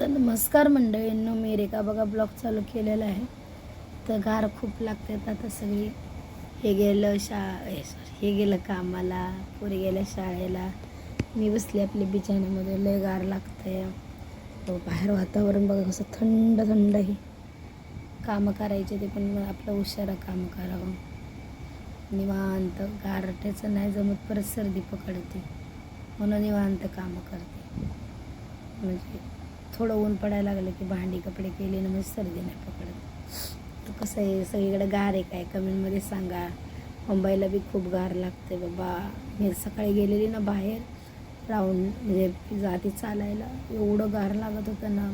तर नमस्कार मंडळींनो मी रेखा बघा ब्लॉग चालू केलेला आहे. तर गार खूप लागतात आता सगळी हे गेलं शा हे सॉरी हे गेलं कामाला पुढे गेल्या शाळेला. मी बसली आपली बिछाण्यामध्ये लय गार लागतंय तो हो, बाहेर वातावरण बघा कसं थंड थंड आहे. कामं करायचे ते पण आपलं उशारा काम करावं. निवांत गारठ्याचं नाही जमत परत सर्दी पकडते. म्हणून निवांत कामं करते. म्हणजे थोडं ऊन पडायला लागलं की भांडी कपडे केले ना म्हणजे सर्दी नाही पकडत. तर कसं आहे सगळीकडे गार आहे काय? कमेंटमध्ये सांगा. मुंबईला बी खूप गार लागते बाबा. मी सकाळी गेलेली ना बाहेर राऊंड म्हणजे जाती चालायला. एवढं गार लागत होतं ना.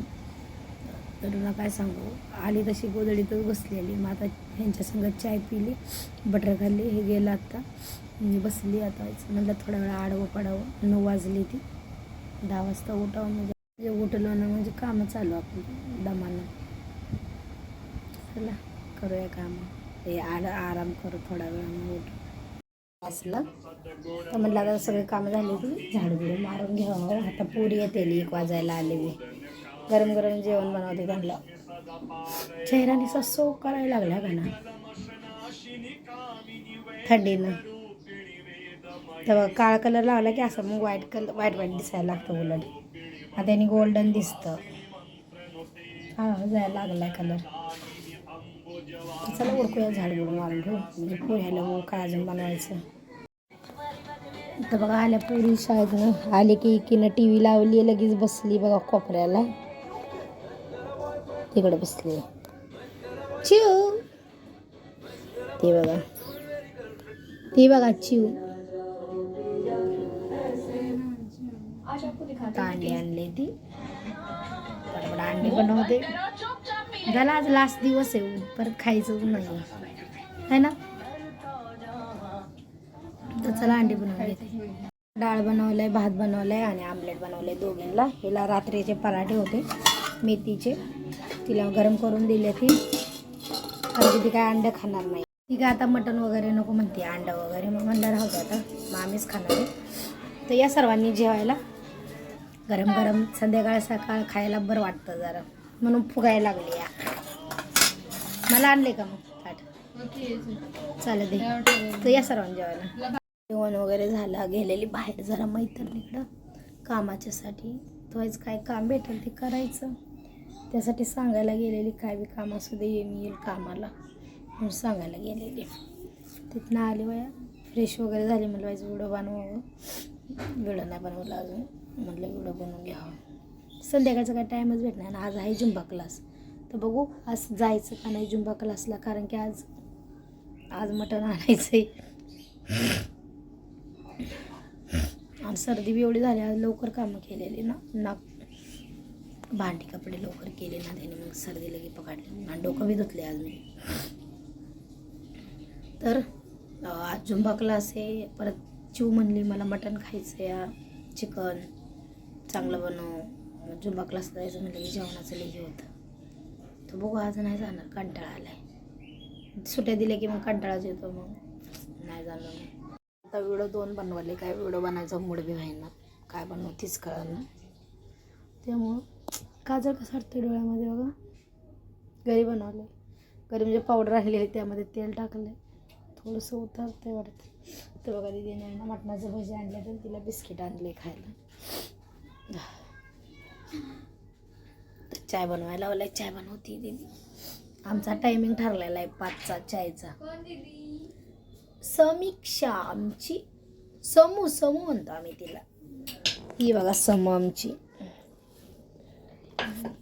तर ना काय सांगू? आली तशी गोदडीतच बसलेली. मग आता ह्यांच्या संगत चाय पिली बटर खाल्ली. हे गेलं आत्ता मी बसली आता. म्हटलं थोडा वेळा आडवं पडावं. नऊ वाजली ती. दहा वाजता उठावं. म्हणजे म्हणजे उठलं ना म्हणजे कामं चालू आपण दमानं. चला करूया कामं. ते आड आराम करू थोडा वेळ उठ. असलं तर म्हटलं आता सगळे कामं झाली की झाडू बिडू मारून घ्यावं. आता पुरी येते एक वाजायला आलेली गरम गरम जेवण बनवते त्यांना. चेहरा निसा सो करायला लागला का ना? थंडीनं. तेव्हा काळा कलर लावला की असं मग व्हाईट कलर व्हाईट व्हाईट दिसायला लागतं उलट. आता त्यांनी गोल्डन दिसतं. हा जायला लागलाय कलर चला ओळखूया झाड बिडून मारून घेऊ. म्हणजे पोह्याला मग काय अजून बनवायचं. तर बघा आल्या पुरी शाळेतनं. आले की एकीनं टी व्ही लावली लगेच बसली बघा कोपऱ्याला. तिकडे बसली. चिव ते बघा. ते बघा चिव आता अंडी आणली ती. बरोबर अंडी बनवते झाला आज लास्ट दिवस आहे परत खायचं नाही है ना? तर चला अंडी बनवून घेते. डाळ बनवलंय भात बनवलंय आणि आमलेट बनवलंय दोघींना. हिला रात्रीचे पराठे होते मेथीचे. तिला गरम करून दिले ती. कारण की ती काय अंडं खाणार नाही. ती काय आता मटण वगैरे नको म्हणते अंडं वगैरे. मग म्हणलं राहू दे आता मग आम्हीच खाणार आहे. तर या सर्वांनी जेवायला. गरम गरम संध्याकाळ सकाळ खायला बरं वाटतं जरा. म्हणून फुगायला लागली या. मला आणले का मग ताट? चालेल दे. तर या सर्वांना जेवायला. जेवण वगैरे झालं गेलेली बाहेर जरा मैत्रिणीकडं कामाच्यासाठी. तोच काय काम भेटेल ते करायचं. त्यासाठी सांगायला गेलेली काय बी काम असू दे मी येईल कामाला. म्हणून सांगायला गेलेली. तिथनं आली वया फ्रेश वगैरे झाली मला व्हायचं व्हिडिओ बनवावं. व्हिडिओ नाही बनवला अजून. म्हटलं एवढं बनवून घ्यावं. संध्याकाळचा काय टाईमच भेटणार आणि आज आहे जुंबा क्लास तर बघू आज जायचं का नाही जुंबा क्लासला कारण की आज आज मटण आणायचं आहे आणि सर्दी बी एवढी झाली आज लवकर कामं केलेली ना. नाक भांडी कपडे लवकर केले ना त्याने. मग सर्दी लगे पकडली. आणि डोकं बी धुतले आज मी. तर आज झुंबा क्लास आहे. परत चिव म्हणली मला मटण खायचं या चिकन. चांगलं बनव. जुंबा क्लास जायचं म्हणजे की जेवणाचं लई हे होतं. तर बघू आज नाही जाणार कंटाळा आलाय. सुट्या दिल्या की मग कंटाळाच येतो मग. नाही जाणार मग. आता व्हिडिओ दोन बनवले काय व्हिडिओ बनायचा मूड बी व्हायना. काय बनवू तीच कळणार त्यामुळं काजळ कसं वाटतं डोळ्यामध्ये बघा? घरी बनवलं घरी म्हणजे पावडर राहिलेली त्यामध्ये तेल टाकलं थोडंसं उतरते वाटतं. तर बघा दिदीने ना मटणाचं भजी आणलं तर तिला बिस्किट आणले खायला. तर चाय बनवायला लावलाय. चाय बनवती दीदी. आमचा टायमिंग ठरलेला आहे पाचचा चायचा. समीक्षा आमची. समू समू म्हणतो आम्ही तिला. ही बघा समू आमची.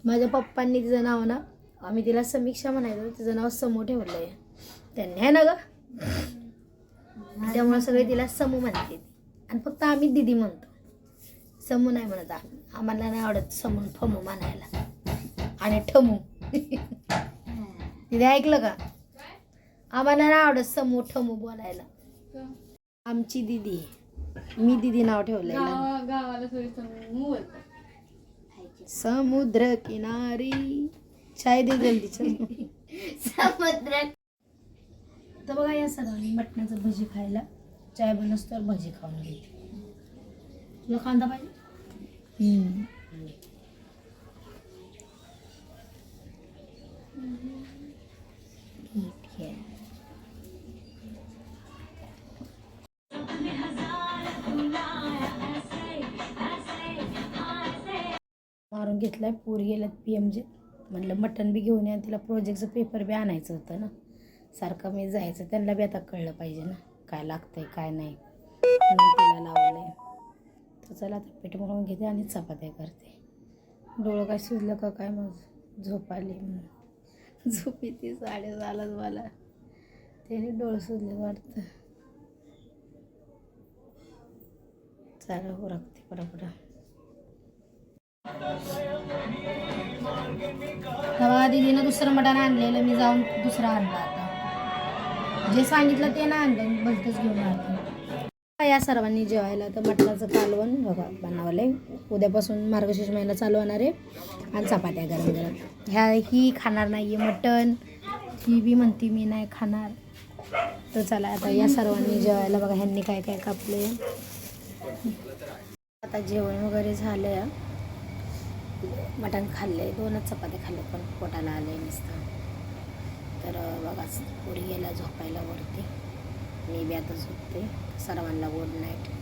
माझ्या पप्पांनी तिचं नाव ना आम्ही तिला समीक्षा म्हणायचो तिचं नाव समू ठेवलं आहे त्यांनी आहे ना ग? त्यामुळे सगळे तिला समू म्हणते आणि फक्त आम्ही दिदी म्हणतो. समू नाही म्हणत आम्ही आम्हाला नाही आवडत समून फमू म्हणायला. आणि ठमू. तिथे ऐकलं का? आम्हाला नाही आवडत समू ठमू बोलायला. आमची दिदी मी दिदी नाव ठेवलंय. ना. गावाला सोयीचं समुद्र किनारी. चाय दे जल्दी समुद्र तर बघा या सर्वांनी मटणाचं भजी खायला. चाय बनस तर भजी खाऊन घेते तुला कांदा पाहिजे? मारून घेतलाय पूर गेल्यात पी एम जे म्हटलं मटण बी घेऊन या तिला प्रोजेक्टचं पेपर बी आणायचं होतं ना. सारखं मी जायचं त्यांना बी आता कळलं पाहिजे ना. काय लागतंय काय नाही. तिला लावलं आहे तर चला आता पीठ मळून घेते आणि चपात्या करते. डोळं काय सुजलं का काय मग झोप आली म्हणून. झोप येते साडे झालाच मला. त्याने डोळं सुजले वाटतं. चला हो राखते बरोबर तेव्हा दिदीनं दुसरं मटण आणलेलं मी जाऊन दुसरं आणलं आता. जे सांगितलं ते ना आणलं भलतंच घेऊन आणलं या सर्वांनी जेवायला तर मटणाचं कालवण बघा बनवलं आहे उद्यापासून मार्गशीर्ष महिना चालू होणार आहे आणि चपात्या गरम गरम. ह्या ही खाणार नाही आहे मटण. ही बी म्हणती मी नाही खाणार. तर चला आता या सर्वांनी जेवायला बघा ह्यांनी काय काय कापले आता जेवण वगैरे झालं मटण खाल्ले दोनच चपात्या खाल्ले पण पोटाला आले नुसतं. तर बघा पुरी गेला झोपायला वरती. मी बी आता झोपते. सर्वांना गुड नाईट